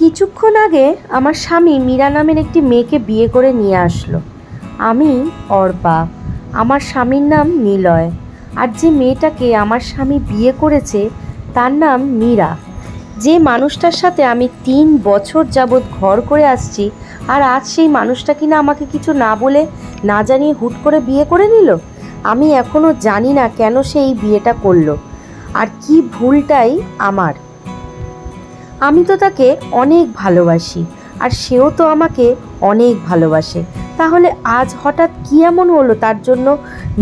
কিছুক্ষণ আগে আমার স্বামী মীরা নামের একটি মেয়েকে বিয়ে করে নিয়ে আসলো। আমি অর্পা, আমার স্বামীর নাম নিলয় আর যে মেয়েটাকে আমার স্বামী বিয়ে করেছে তার নাম মীরা। যে মানুষটার সাথে আমি তিন বছর যাবৎ ঘর করে আসছি আর আজ সেই মানুষটা কিনা আমাকে কিছু না বলে না জানিয়ে হুট করে বিয়ে করে নিল, আমি এখনও জানি না কেন সে এই বিয়েটা করল। আর কি ভুলটাই আমার। আমি তো তাকে অনেক ভালোবাসি, আর সেও তো আমাকে অনেক ভালোবাসে। তাহলে আজ হঠাৎ কী এমন হলো তার জন্য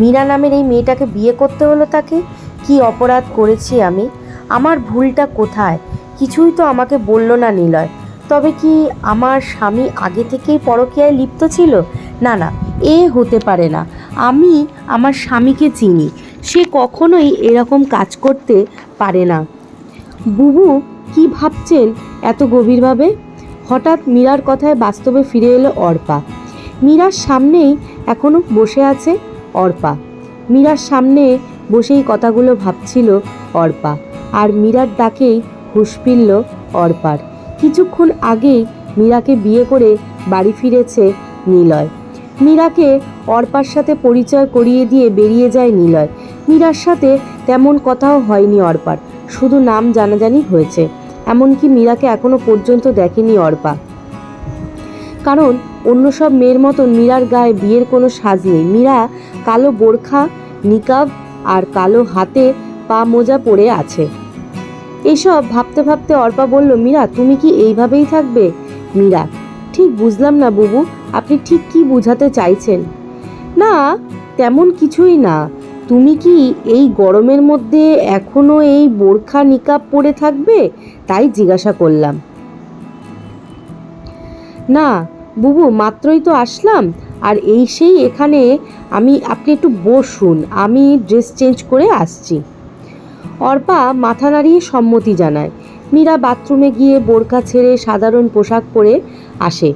মীরা নামের এই মেয়েটাকে বিয়ে করতে হলো তাকে? কি অপরাধ করেছি আমি? আমার ভুলটা কোথায়? কিছুই তো আমাকে বলল না নিলয়। তবে কি আমার স্বামী আগে থেকেই পরকীয়ায় লিপ্ত ছিল? না না, এ হতে পারে না। আমি আমার স্বামীকে চিনি, সে কখনোই এরকম কাজ করতে পারে না। বুবু কি ভাবছেন এত গভীরভাবে? হঠাৎ মীরার কথায় বাস্তবে ফিরে এলো অর্পা। মীরার সামনেই এখনও বসে আছে অর্পা। মীরার সামনে বসেই কথাগুলো ভাবছিল অর্পা, আর মীরার ডাকেই হুঁশ ফিরল অর্পার। কিছুক্ষণ আগেই মীরাকে বিয়ে করে বাড়ি ফিরেছে নিলয়। মীরাকে অর্পার সাথে পরিচয় করিয়ে দিয়ে বেরিয়ে যায় নিলয়। মীরার সাথে তেমন কথাও হয়নি অর্পার, শুধু নাম জানাজানি হয়েছে। এমনকি মীরাকে এখনও পর্যন্ত দেখেনি অর্পা। কারণ অন্য সব মেয়ের মতন মীরার গায়ে বিয়ের কোনো সাজ নেই। মীরা কালো বোরখা, নিকাব আর কালো হাতে পা মোজা পরে আছে। এসব ভাবতে ভাবতে অর্পা বলল, মীরা, তুমি কি এইভাবেই থাকবে? মীরা, ঠিক বুঝলাম না বুবু, আপনি ঠিক কি বোঝাতে চাইছেন? না, তেমন কিছুই না। তুমি কি এই গরমের মধ্যে এখনও এই বোরখা নিকাব পরে থাকবে? তাই জিজ্ঞাসা করলাম। না, বুবু, মাত্রই তো আসলাম। আর এই সেই এখানে আমি, আপনি একটু বসুন, আমি ড্রেস চেঞ্জ করে আসছি। অর্পা মাথা নাড়িয়ে সম্মতি জানায়। মীরা বাথরুমে গিয়ে বোরকা ছেড়ে সাধারণ পোশাক পরে আসে।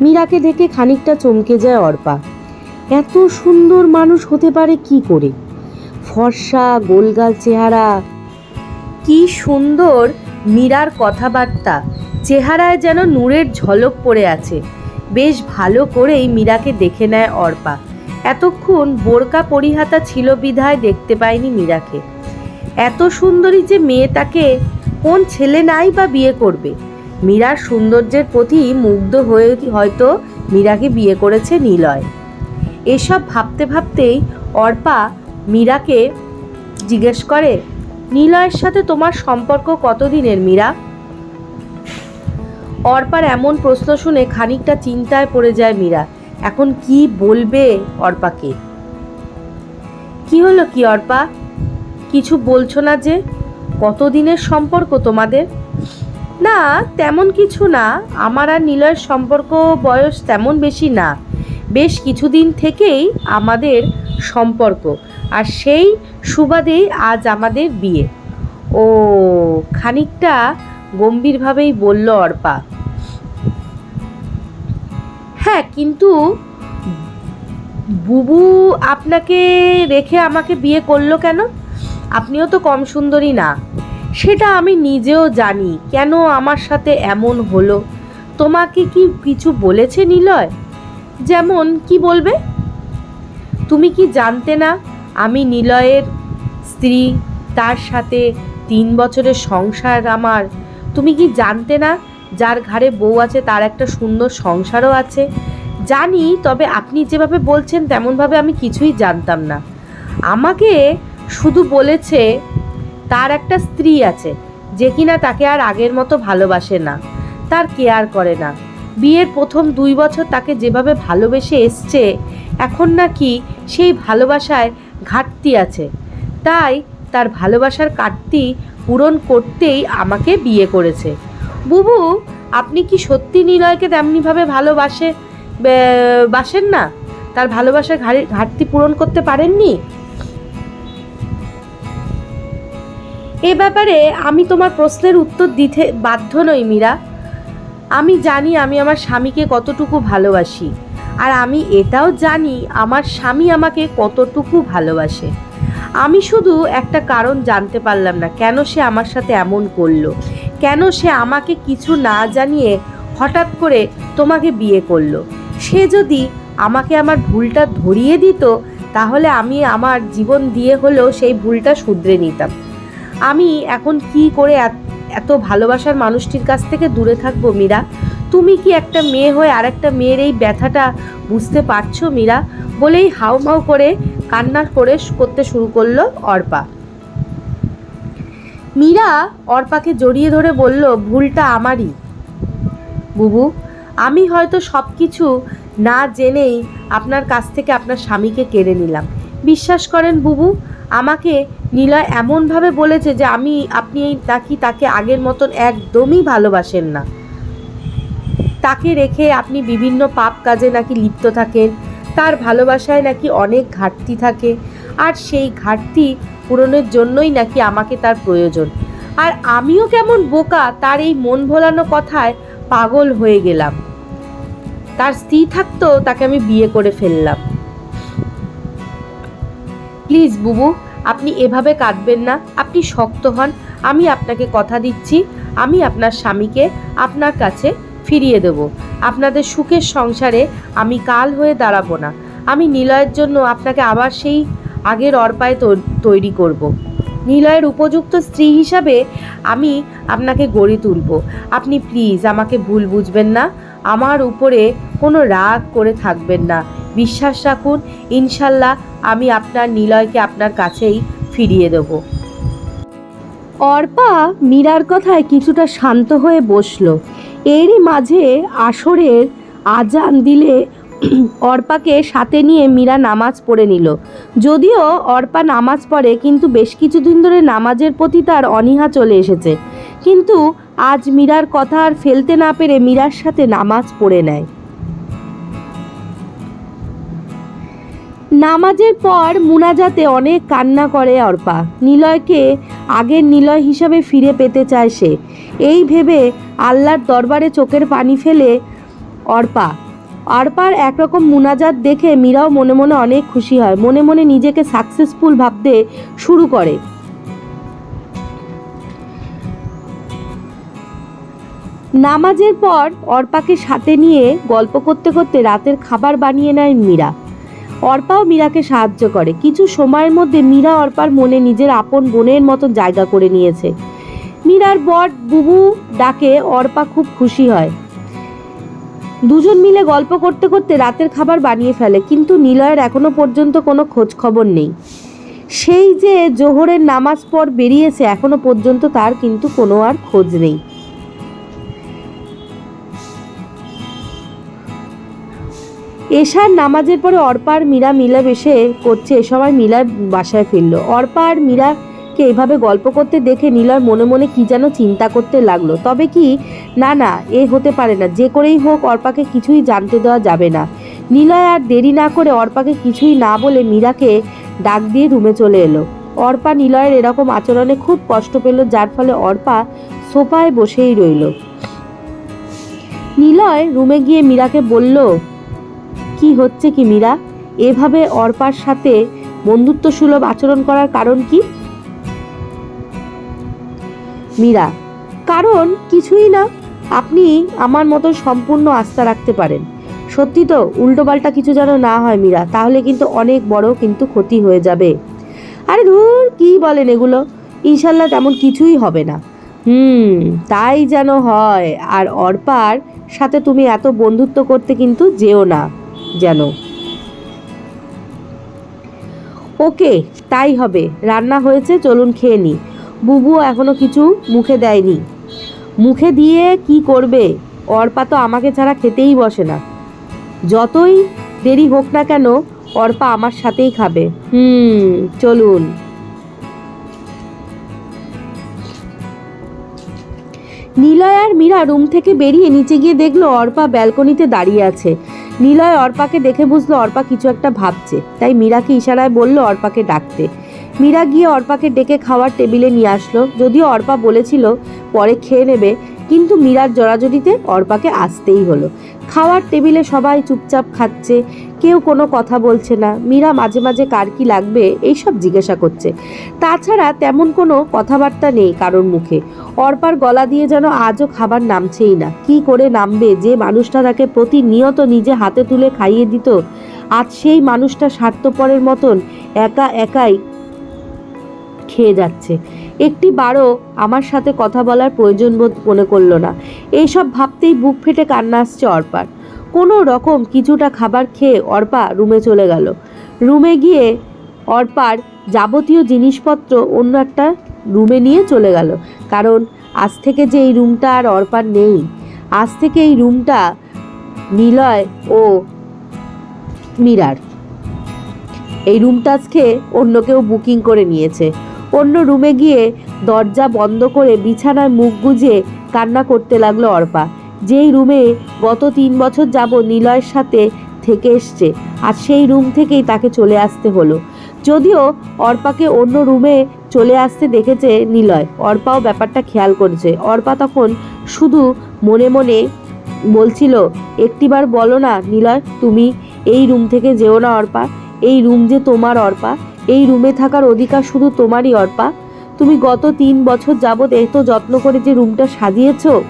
মীরাকে দেখে খানিকটা চমকে যায় অর্পা। এত সুন্দর মানুষ হতে পারে কি করে? ফর্সা, গোলগাল চেহারা। কি সুন্দর মীরার কথাবার্তা। চেহারায় যেন নূরের ঝলক পড়ে আছে। বেশ ভালো করেই মীরাকে দেখে নেয় অর্পা। এতক্ষণ বোরকা পরিহাতা ছিল বিধায় দেখতে পায়নি মীরাকে। এত সুন্দরী যে মেয়ে তাকে কোন ছেলে নাই বা বিয়ে করবে? মীরার সৌন্দর্যের প্রতি মুগ্ধ হয়ে হয়তো মীরাকে বিয়ে করেছে নিলয়। এসব ভাবতে ভাবতেই অর্পা মীরাকে জিজ্ঞেস করে, নিলয়ের সাথে তোমার সম্পর্ক কতদিনের মীরা? অর্পার এমন প্রশ্ন শুনে খানিকটা চিন্তায় পড়ে যায় মীরা। এখন কি বলবে অর্পাকে? কি হলো কি অর্পা? কিছু বলছো না যে, কতদিনের সম্পর্ক তোমাদের? না, তেমন কিছু না। আমার আর নিলয়ের সম্পর্ক বয়স তেমন বেশি না। বেশ কিছুদিন থেকেই আমাদের সম্পর্ক। আর সেই সুবাদেই আজ আমাদের বিয়ে। ও, খানিকটা গম্ভীরভাবেই বলল অর্পা। হ্যাঁ কিন্তু বুবু আপনাকে রেখে আমাকে বিয়ে করল কেন? আপনিও তো কম সুন্দরী না। সেটা আমি নিজেও জানি। কেন আমার সাথে এমন হলো? তোমাকে কি কিছু বলেছে নিলয়? যেমন, কি বলবে? তুমি কি জানতে না আমি নিলয়ের স্ত্রী, তার সাথে তিন বছরের সংসার আমার? তুমি কি জানতে না যার ঘাড়ে বউ আছে তার একটা সুন্দর সংসারও আছে? জানি, তবে আপনি যেভাবে বলছেন তেমনভাবে আমি কিছুই জানতাম না। আমাকে শুধু বলেছে তার একটা স্ত্রী আছে, যে কিনা তাকে আর আগের মতো ভালোবাসে না, তার কেয়ার করে না। বিয়ের প্রথম দুই বছর তাকে যেভাবে ভালোবেসে এসছে, এখন নাকি সেই ভালোবাসায় ঘাটতি আছে। তাই তার ভালোবাসার কাটতি পূরণ করতেই আমাকে বিয়ে করেছে। বুবু, আপনি কি সত্যি নিলয়কে তেমনিভাবে ভালোবাসে বাসেন না? তার ভালোবাসার ঘাটতি পূরণ করতে পারেননি? এ ব্যাপারে আমি তোমার প্রশ্নের উত্তর দিতে বাধ্য নই মীরা। আমি জানি আমি আমার স্বামীকে কতটুকু ভালোবাসি, আর আমি এটাও জানি আমার স্বামী আমাকে কতটুকু ভালোবাসে। আমি শুধু একটা কারণ জানতে পারলাম না, কেন সে আমার সাথে এমন করল? কেন সে আমাকে কিছু না জানিয়ে হঠাৎ করে তোমাকে বিয়ে করল? সে যদি আমাকে আমার ভুলটা ধরিয়ে দিত, তাহলে আমি আমার জীবন দিয়ে হলেও সেই ভুলটা শুধরে নিতাম। আমি এখন কি করে এত- ভালোবাসার মানুষটির কাছ থেকে দূরে থাকব, মীরা? তুমি কি একটা মেয়ে হয়ে আর একটা মেয়ের এই ব্যথাটা বুঝতে পারছ, মীরা? বলেই হাউমাউ করে কান্নার করে করতে শুরু করল অর্পা। মীরা অর্পাকে জড়িয়ে ধরে বলল, ভুলটা আমারই। বুবু, আমি হয়তো সব কিছু না জেনেই আপনার কাছ থেকে আপনার স্বামীকে কেড়ে নিলাম। বিশ্বাস করেন বুবু? আমাকে নীলয় এমনভাবে বলেছে যে আমি, আপনি এই নাকি তাকে আগের মতন একদমই ভালোবাসেন না। তাকে রেখে আপনি বিভিন্ন পাপ কাজে নাকি লিপ্ত থাকেন, তার ভালোবাসায় নাকি অনেক ঘাটতি থাকে, আর সেই ঘাটতি পূরণের জন্যই নাকি আমাকে তার প্রয়োজন। আর আমিও কেমন বোকা, তার এই মন ভোলানো কথায় পাগল হয়ে গেলাম। তার স্ত্রী থাকতো, তাকে আমি বিয়ে করে ফেললাম। প্লিজ বুবু, আপনি এভাবে কাঁদবেন না, আপনি শক্ত হন, আমি আপনাকে কথা দিচ্ছি, আমি আপনার স্বামীকে আপনার কাছে ফিরিয়ে দেব। আপনাদের সুখের সংসারে আমি কাল হয়ে দাঁড়াবো না। আমি নিলয়ের জন্য আপনাকে আবার সেই আগের অর্পায় তৈরি করব। নিলয়ের উপযুক্ত স্ত্রী হিসাবে আমি আপনাকে গড়ে তুলব। আপনি প্লিজ আমাকে ভুল বুঝবেন না, আমার উপরে কোনো রাগ করে থাকবেন না। বিশ্বাস রাখুন, ইনশাল্লাহ আমি আপনার নিলয়কে আপনার কাছেই ফিরিয়ে দেব। অর্পা মীরার কথায় কিছুটা শান্ত হয়ে বসল। এরই মাঝে আসরের আজান দিলে অর্পাকে সাথে নিয়ে মীরা নামাজ পড়ে নিল। যদিও অর্পা নামাজ পড়ে, কিন্তু বেশ কিছুদিন ধরে নামাজের প্রতি তার অনীহা চলে এসেছে। কিন্তু আজ মীরার কথা আর ফেলতে না পেরে মীরার সাথে নামাজ পড়ে নেয়। নামাজের পর মুনাজাতে অনেক কান্না করে অর্পা। নিলয়কে আগের নিলয় হিসাবে ফিরে পেতে চায় সে। এই ভেবে আল্লাহর দরবারে চোখের পানি ফেলে অর্পা। অর্পার একরকম মুনাজাত দেখে মীরাও মনে মনে অনেক খুশি হয়, মনে মনে নিজেকে সাকসেসফুল ভাবতে শুরু করে। নামাজের পর অর্পাকে সাথে নিয়ে গল্প করতে করতে রাতের খাবার বানিয়ে নেয় মীরা। অর্পাও মীরাকে সাহায্য করে। কিছু সময়ের মধ্যে মীরা অর্পার মনে নিজের আপন বোনের মতো জায়গা করে নিয়েছে। মীরার বট বুবু ডাকে অর্পা খুব খুশি হয়। দুজন মিলে গল্প করতে করতে রাতের খাবার বানিয়ে ফেলে, কিন্তু নিলয়ের এখনও পর্যন্ত কোনো খোঁজ খবর নেই। সেই যে জোহরের নামাজ পর বেরিয়েছে, এখনও পর্যন্ত তার কিন্তু কোনো আর খোঁজ নেই। এশার নামাজের পরে অর্পা আর মীরা মিলামেশে করছে, এ সময় মিলা বাসায় ফিরলো। অর্পা আর মীরাকে এভাবে গল্প করতে দেখে নীলয় মনে মনে কি যেন চিন্তা করতে লাগল। তবে কি, না না, এ হতে পারে না, যে করেই হোক অর্পাকে কিছুই জানতে দেওয়া যাবে না। নীলয় আর দেরি না করে অর্পাকে কিছুই না বলে মীরাকে ডাক দিয়ে রুমে চলে এলো। অর্পা নিলয়ের এরকম আচরণে খুব কষ্ট পেল, যার ফলে অর্পা সোফায় বসেই রইল। নিলয় রুমে গিয়ে মীরাকে বলল কি হচ্ছে কি মীরা? এভাবে অর্পার সাথে বন্ধুত্ব সুলভ আচরণ করার কারণ কি? মীরা, কারণ কিছুই না। আপনি আমার মতো সম্পূর্ণ আস্থা রাখতে পারেন। সত্যি তো উল্টোপাল্টা কিছু যেন না হয় মীরা, তাহলে কিন্তু অনেক বড় কিন্তু ক্ষতি হয়ে যাবে। আরে ধুর, কি বলেন এগুলো? ইনশাল্লাহ তেমন কিছুই হবে না। হুম, তাই যেন হয়। আর অর্পার সাথে তুমি এত বন্ধুত্ব করতে কিন্তু যেও না। যেন। ওকে, তাই হবে। রান্না হয়েছে, চলুন খেয়ে নি। বুবু এখনও কিছু মুখে দেয়নি। মুখে দিয়ে কি করবে? অর্পা তো আমাকে ছাড়া খেতেই বসে না। যতই দেরি হোক না কেন, অর্পা আমার সাথেই খাবে। হুম, চলুন। নিলয় আর মীরা রুম থেকে বেরিয়ে নিচে গিয়ে দেখল অর্পা ব্যালকনিতে দাঁড়িয়ে আছে। নিলয় অর্পাকে দেখে বুঝলো অর্পা কিছু একটা ভাবছে। তাই মীরাকে ইশারায় বলল অর্পাকে ডাকতে। মীরা গিয়ে অর্পাকে ডেকে খাওয়ার টেবিলে নিয়ে আসলো। যদিও অর্পা বলেছিল পরে খেয়ে নেবে, কিন্তু মীরার জড়াজড়িতে অর্পাকে আসতেই হলো। খাওয়ার টেবিলে সবাই চুপচাপ খাচ্ছে। কেউ কোনো কথা বলছে না। মীরা মাঝে মাঝে কার কি লাগবে এইসব জিজ্ঞাসা করছে। তাছাড়া তেমন কোনো কথাবার্তা নেই কারোর মুখে। অর্পার গলা দিয়ে যেন আজও খাবার নামছেই না। কি করে নামবে যে মানুষটা তাকে প্রতিনিয়ত নিজে হাতে তুলে খাইয়ে দিত? আজ সেই মানুষটা স্বার্থপরের মতন একা একাই খেয়ে যাচ্ছে। একটি বারও আমার সাথে কথা বলার প্রয়োজন বোধ মনে করল না। এইসব ভাবতেই বুক ফেটে কান্না আসছে অর্পার। কোনো রকম কিছুটা খাবার খেয়ে অর্পা রুমে চলে গেল। রুমে গিয়ে অর্পার যাবতীয় জিনিসপত্র অন্য একটা রুমে নিয়ে চলে গেল। কারণ আজ থেকে যে এই রুমটা আর অর্পার নেই, আজ থেকে এই রুমটা নিলয় ও মীরার। এই রুমটা আজকে অন্য কেউ বুকিং করে নিয়েছে। অন্য রুমে গিয়ে দরজা বন্ধ করে বিছানায় মুখ গুজে কান্না করতে লাগল অর্পা। যেই রুমে গত তিন বছর যাব নিলয়ের সাথে থেকে এসছে আর সেই রুম থেকেই তাকে চলে আসতে হলো। যদিও অর্পাকে অন্য রুমে চলে আসতে দেখেছে নিলয়। অর্পাও ব্যাপারটা খেয়াল করেছে। অর্পা তখন শুধু মনে মনে বলছিল, একটিবার বলো না নিলয়, তুমি এই রুম থেকে যেও না অর্পা। এই রুম যে তোমার অর্পা, এই রুমে থাকার অধিকার শুধু তোমারই অর্পা। তুমি গত তিন বছর যাবৎ এত যত্ন করে যে রুমটা সাজিয়েছো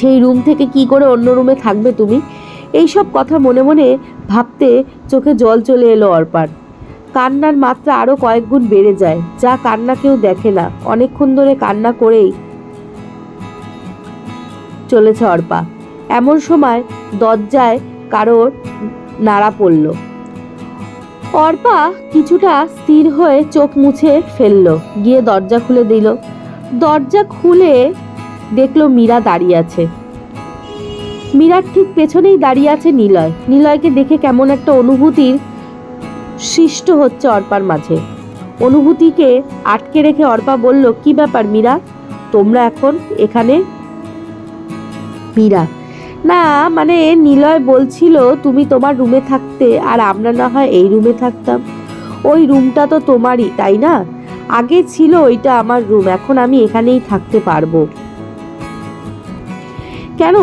সেই রুম থেকে কি করে অন্য রুমে থাকবে তুমি? এইসব কথা মনে মনে ভাবতে চোখে জল চলে এলো অর্পার। কান্নার মাত্রা আরও কয়েক গুণ বেড়ে যায়, যা কান্না কেউ দেখে না। অনেকক্ষণ ধরে কান্না করেই চলেছে অর্পা। এমন সময় দরজায় কারোর নাড়া পড়ল। অর্পা কিছুটা স্থির হয়ে চোখ মুছে ফেলল, গিয়ে দরজা খুলে দিল। দরজা খুলে দেখল মীরা দাঁড়িয়ে আছে। মীরার ঠিক পেছনেই দাঁড়িয়ে আছে নিলয়। নিলয়কে দেখে কেমন একটা অনুভূতির সৃষ্ট হচ্ছে অর্পার মাঝে। অনুভূতিকে আটকে রেখে অর্পা বলল, কি ব্যাপার মীরা? তোমরা এখন এখানে? মীরা? না মানে নিলয় বলছিল তুমি তোমার রুমে থাকতে আর আমরা না হয় এই রুমে থাকতাম। ওই রুমটা তো তোমারই, তাই না? আগে ছিল ওইটা আমার রুম, এখন আমি এখানেই থাকতে পারব। কেন?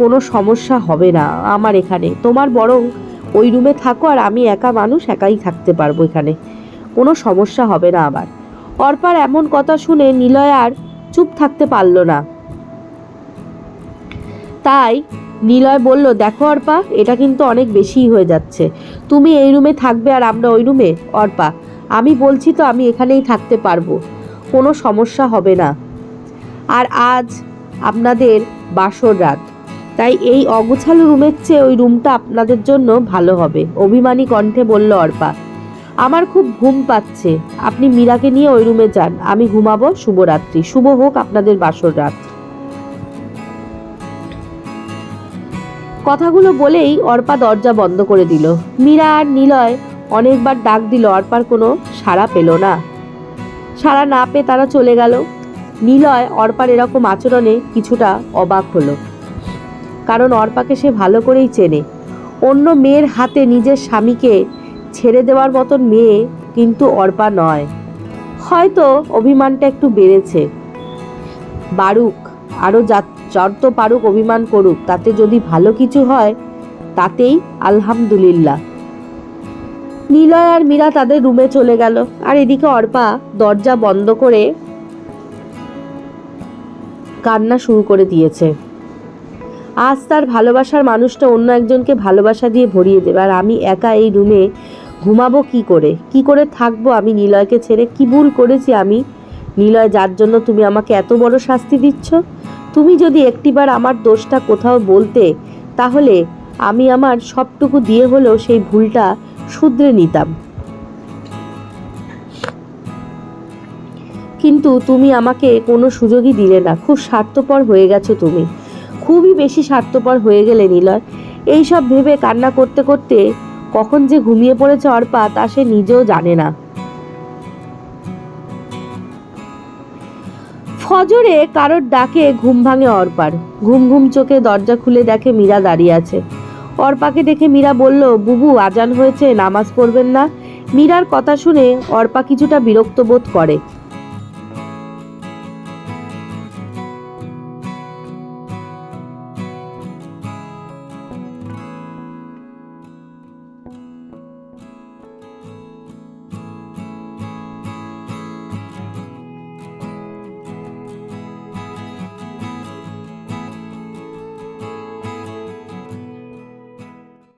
কোনো সমস্যা হবে না আমার এখানে। তোমার বরং ওই রুমে থাকো আর আমি একা মানুষ একাই থাকতে পারব এখানে। কোনো সমস্যা হবে না আবার অর্পার এমন কথা শুনে নিলয় আর চুপ থাকতে পারল না। তাই নিলয় বলল, দেখো অর্পা, এটা কিন্তু অনেক বেশিই হয়ে যাচ্ছে। তুমি এই রুমে থাকবে আর আমরা ওই রুমে? অর্পা, আমি বলছি তো আমি এখানেই থাকতে পারব। কোনো সমস্যা হবে না। আর আজ আপনাদের বাসর রাত। তাই এই অগোছালো রুমের চেয়ে ওই রুমটা আপনাদের জন্য ভালো হবে, অভিমানী কণ্ঠে বলল অর্পা। আমার খুব ঘুম পাচ্ছে, আপনি মীরাকে নিয়ে ওই রুমে যান, আমি ঘুমাবো, শুভরাত্রি, শুভ হোক আপনাদের বাসর রাত। কথাগুলো বলেই অর্পা দরজা বন্ধ করে দিল। মীরা আর নিলয় অনেকবার ডাক দিল অর্পার কোনো সাড়া পেল না। সাড়া না পেয়ে তারা চলে গেল। নিলয় অর্পার এরকম আচরণে কিছুটা অবাক হলো। কারণ অর্পাকে সে ভালো করেই চেনে। অন্য মেয়ের হাতে নিজের স্বামীকে ছেড়ে দেওয়ার মতন মেয়ে কিন্তু অর্পা নয়। হয়তো অভিমানটা একটু বেড়েছে। বারুক আরও যা যত পারুক অভিমান করুক, তাতে যদি ভালো কিছু হয়, তাতেই আলহামদুলিল্লাহ। নিলয় আর মীরা তাদের রুমে চলে গেল। আর এদিকে অর্পা দরজা বন্ধ করে কান্না শুরু করে দিয়েছে। আজ তার ভালোবাসার মানুষটা অন্য একজনকে ভালোবাসা দিয়ে ভরিয়ে দেবে, আর আমি একা এই রুমে ঘুমাবো কি করে? কি করে থাকব আমি নিলয়কে ছেড়ে? কি ভুল করেছি আমি? নিলয়, যার জন্য তুমি আমাকে এত বড় শাস্তি দিচ্ছ? তুমি যদি একটিবার আমার দোষটা কোথাও বলতে, তাহলে আমি আমার সবটুকু দিয়ে হলেও সেই ভুলটা শুধরে নিতাম। কিন্তু তুমি আমাকে কোনো সুযোগই দিলে না। খুব স্বার্থপর হয়ে গেছো তুমি। খুবই বেশি স্বার্থপর হয়ে গেলে নিলয়। এইসব ভেবে কান্না করতে করতে কখন যে ঘুমিয়ে পড়েছে অর্পা, তা সে নিজেও জানে না। ফজরে কারোর ডাকে ঘুম ভাঙে অর্পার। ঘুম ঘুম চোখে দরজা খুলে দেখে মীরা দাঁড়িয়ে আছে। অর্পাকে দেখে মীরা বলল, বুবু, আজান হয়েছে, নামাজ পড়বেন না। মীরার কথা শুনে অর্পা কিছুটা বিরক্ত বোধ করে।